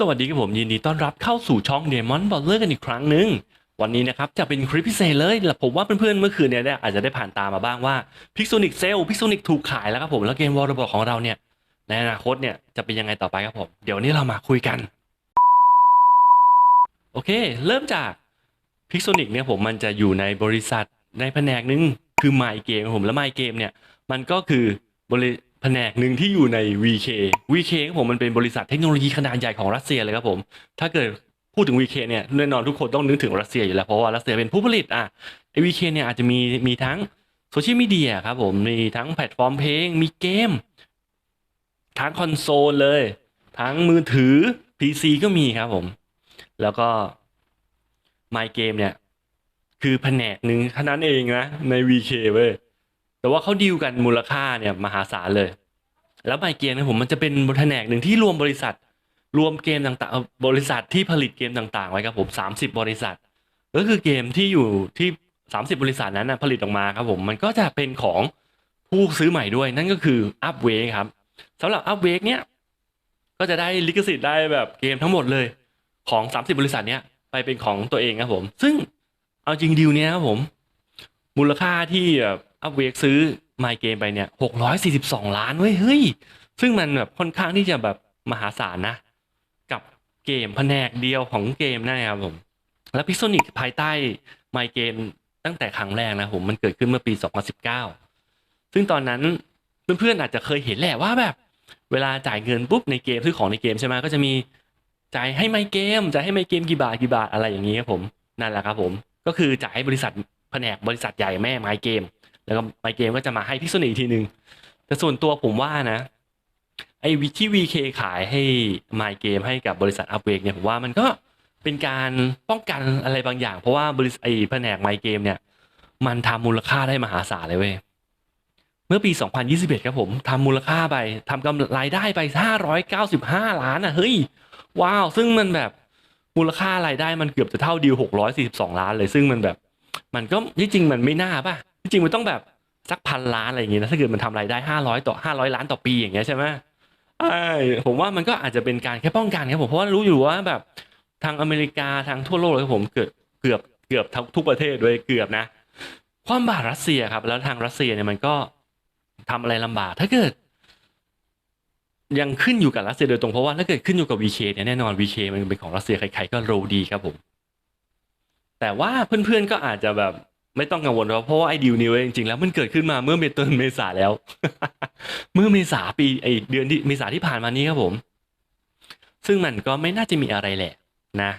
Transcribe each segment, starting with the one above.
สวัสดีครับผมยินดีต้อนรับเข้าสู่ช่อง Demon b a l l e r กันอีกครั้งหนึ่งวันนี้นะครับจะเป็นคลิปพิเศษเลยและผมว่าเพื่อนๆเมื่อคืนเนี่ยอาจจะได้ผ่านตามมาบ้างว่า Pixonic Cell Pixonic ถูกขายแล้วครับผมแล้วเกมวอลเลย์บอลของเราเนี่ยในอนาคตเนี่ยจะเป็นยังไงต่อไปครับผมเดี๋ยวนี้เรามาคุยกัน โอเค เริ่มจาก Pixonic เนี่ยผมมันจะอยู่ในบริษัทในแผนกหนึงคือ My Game ผมแล้ว My Game เนี่ยมันก็คือบริ ผนกหนึ่งที่อยู่ใน VK VK ครับผมมันเป็นบริษัทเทคโนโลยีขนาดใหญ่ของรัสเซียเลยครับผม ถ้าเกิดพูดถึง VK เนี่ยแน่นอนทุกคนต้องนึกถึงรัสเซียอยู่แล้วเพราะว่ารัสเซียเป็นผู้ผลิตอะไอ VK เนี่ยอาจจะมีมีทั้งโซเชียลมีเดียครับผมมีทั้งแพลตฟอร์มเพลงมีเกม ทั้งคอนโซลเลย ทั้งมือถือ PC ก็มีครับผม แล้วก็ My Game เนี่ย คือแผนกหนึ่งเท่านั้นเองนะใน VK เว้ย แต่ว่าเขาดีลกันมูลค่าเนี่ยมหาศาลเลย แล้วไมเกมนะผมมันจะเป็นแผนกหนึ่งที่รวมบริษัท รวมเกมต่างๆ บริษัทที่ผลิตเกมต่างๆ ไว้ครับผมสามสิบบริษัท ก็คือเกมที่อยู่ที่สามสิบบริษัทนั้นนะผลิตออกมาครับผมมันก็จะเป็นของผู้ซื้อใหม่ด้วยนั่นก็คือ Upwake ครับสำหรับ Upwake เนี่ยก็จะได้ลิขสิทธิ์ได้แบบเกมทั้งหมดเลยของ 30 บริษัทเนี้ยไปเป็นของตัวเองครับผม ซึ่งเอาจริงดีลเนี้ยครับผม มูลค่าที่ อัพเวกซื้อ My Game ไปเนี่ย642ล้านเว้ยเฮ้ย ซึ่งมันแบบค่อนข้างที่จะแบบมหาศาลนะ กับเกมแผนกเดียวของเกมนั่นนะครับผม และ Pixonic ภายใต้ My Game ตั้งแต่ครั้งแรกนะผมมันเกิดขึ้นเมื่อปี 2019 ซึ่งตอนนั้นเพื่อนๆอาจจะเคยเห็นแหละว่าแบบ เวลาจ่ายเงินปุ๊บในเกมซื้อของในเกมใช่ไหมก็จะมีจ่ายให้ไมเกมจ่ายให้ไมเกมกี่บาทกี่บาทอะไรอย่างนี้ครับผมนั่นแหละครับผมก็คือจ่ายให้บริษัทแผนกบริษัทใหญ่แม่ไมเกม แล้วก็ไมเกมก็จะมาให้พิกซนิกทีหนึ่งแต่ส่วนตัวผมว่านะไอ้วิที่วีเคขายให้ไมเกมให้กับบริษัทอัพเวกเนี่ยผมว่ามันก็เป็นการป้องกันอะไรบางอย่าง เพราะว่าบริษัทไอ้แผนกไมเกมเนี่ย มันทำมูลค่าได้มหาศาลเลยเว้ยเมื่อปี 2021 ครับผมทำมูลค่าไปทำกำไรายได้ไป 595 ล้านอะ เฮ้ย ว้าว ซึ่งมันแบบมูลค่ารายได้มันเกือบจะเท่าดีล642 ล้านเลย ซึ่งมันแบบ มันก็ที่จริงมันไม่น่าป่ะ จริงมันต้องแบบสักพันล้านอะไรอย่างงี้นะถ้าเกิดมันทำรายได้500ต่อ500ล้านต่อปีอย่างเงี้ยใช่ไหมไอ้ผมว่ามันก็อาจจะเป็นการแค่ป้องกันครับผมเพราะว่ารู้อยู่ว่าแบบทางอเมริกาทางทั่วโลกเลยครับผมเกือบเกือบเกือบทุกประเทศด้วยเกือบนะ ความบาดรัสเซียครับ แล้วทางรัสเซียเนี่ยมันก็ทำอะไรลำบาก ถ้าเกิด ยังขึ้นอยู่กับรัสเซียโดยตรงเพราะว่าถ้าเกิดขึ้นอยู่กับ VK เคเนี่ยแน่นอน VK มันเป็นของรัสเซียใครๆก็รู้ดีครับผม แต่ว่าเพื่อนๆก็อาจจะแบบ ไม่ต้องกังวลเพราะว่าไอ้ดีลนี้เว้ยจริงๆแล้วมันเกิดขึ้นมาเมื่อเมเดือนเมษาแล้ว เมื่อเมษาปีไอเดือนที่เมษาที่ผ่านมานี้ครับผม ซึ่งมันก็ไม่น่าจะมีอะไรแหละนะ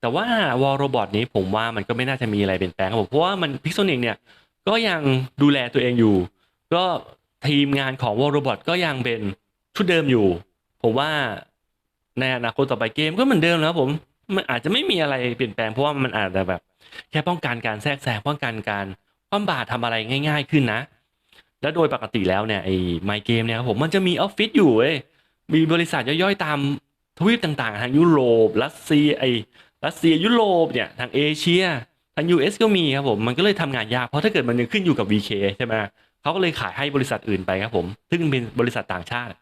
แต่ว่าวอลโรบอทนี้ผมว่ามันก็ไม่น่าจะมีอะไรเปลี่ยนแปลงครับผมเพราะว่ามันพิกซ o นิกเนี่ยก็ยังดูแลตัวเองอยู่ ก็ทีมงานของวอลโรบอทก็ยังเป็นชุดเดิมอยู่ ผมว่าในอนาคตต่อไปเกมก็เหมือนเดิมแล้วผม มันอาจจะไม่มีอะไรเปลี่ยนแปลงเพราะว่ามันอาจจะแบบ แค่ป้องกันการแทรกแซงป้องกันการความบาดทำอะไรง่าย ๆ ขึ้นนะ แล้วโดยปกติแล้วเนี่ยไอ้ไมเกมเนี่ยครับผมมันจะมีออฟฟิศอยู่เว้ยมีบริษัทย่อยๆตามทวีปต่างๆ ทางยุโรปรัสเซียไอ้รัสเซียยุโรปเนี่ยทางเอเชียทาง US ก็มีครับผมมันก็เลยทำงานยากเพราะถ้าเกิดมันยังขึ้นอยู่กับ VK ใช่ไหมเขาก็เลยขายให้บริษัทอื่นไปครับผม ซึ่งเป็นบริษัทต่างชาติ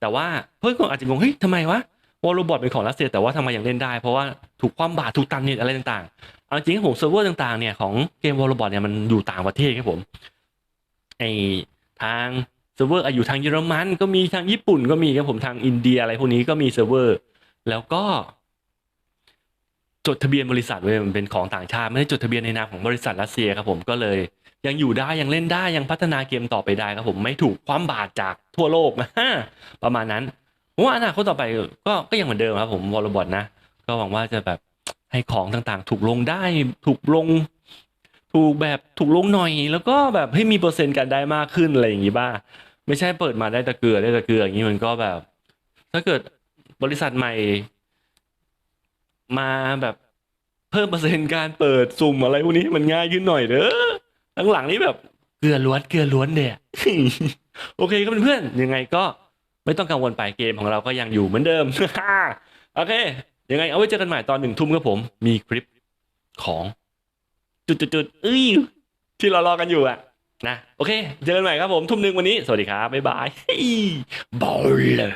แต่ว่าเพื่อนก็อาจจะงงเฮ้ยทำไมวะ วอลโรบอทเป็นของรัสเซียแต่ว่าทำไมยังเล่นได้ เพราะว่าถูกความบาดถูกตันเน็ตอะไรต่างๆเอาจริงๆครับผมเซิร์ฟเวอร์ต่างๆเนี่ยของเกมวอลโรบอทเนี่ยมันอยู่ต่างประเทศครับผมไอทางเซิร์ฟเวอร์อยู่ทางเยอรมันก็มีทางญี่ปุ่นก็มีครับผมทางอินเดียอะไรพวกนี้ก็มีเซิร์ฟเวอร์แล้วก็ จดทะเบียนบริษัทเว้ยมันเป็นของต่างชาติไม่ได้จดทะเบียนในนามของบริษัทรัสเซียครับผมก็เลย ยังอยู่ได้ยังเล่นได้ยังพัฒนาเกมต่อไปได้ครับผมไม่ถูกความบาดจากทั่วโลกนะประมาณนั้น ผมว่าอนาคตต่อไปก็ก็ยังเหมือนเดิมครับผมวอลบอทนะก็หวังว่าจะแบบให้ของต่างๆ ถูกลงได้ถูกลง ถูกแบบถูกลงหน่อย แล้วก็แบบให้มีเปอร์เซ็นต์การได้มากขึ้นอะไรอย่างงี้บ้างไม่ใช่เปิดมาได้แต่เกลือได้แต่เกลืออย่างนี้มันก็แบบ ถ้าเกิดบริษัทใหม่ มาแบบเพิ่มเปอร์เซ็นต์การเปิดสุ่มอะไรพวกนี้มันง่ายขึ้นหน่อยเด้อหลังๆนี้แบบเกลือล้วนเกลือล้วนเนี่ยโอเคครับเพื่อนๆยังไงก็ ไม่ต้องกังวลไปเกมของเราก็ยังอยู่เหมือนเดิม โอเค ยังไงเอาไว้เจอกันใหม่ตอนหนึ่งทุ่มครับผม มีคลิปของจุดๆๆเอ้ยที่เรารอกันอยู่อะนะ โอเค เจอกันใหม่ครับผมทุ่มหนึ่งวันนี้ สวัสดีครับ บ๊ายบายบอลเลย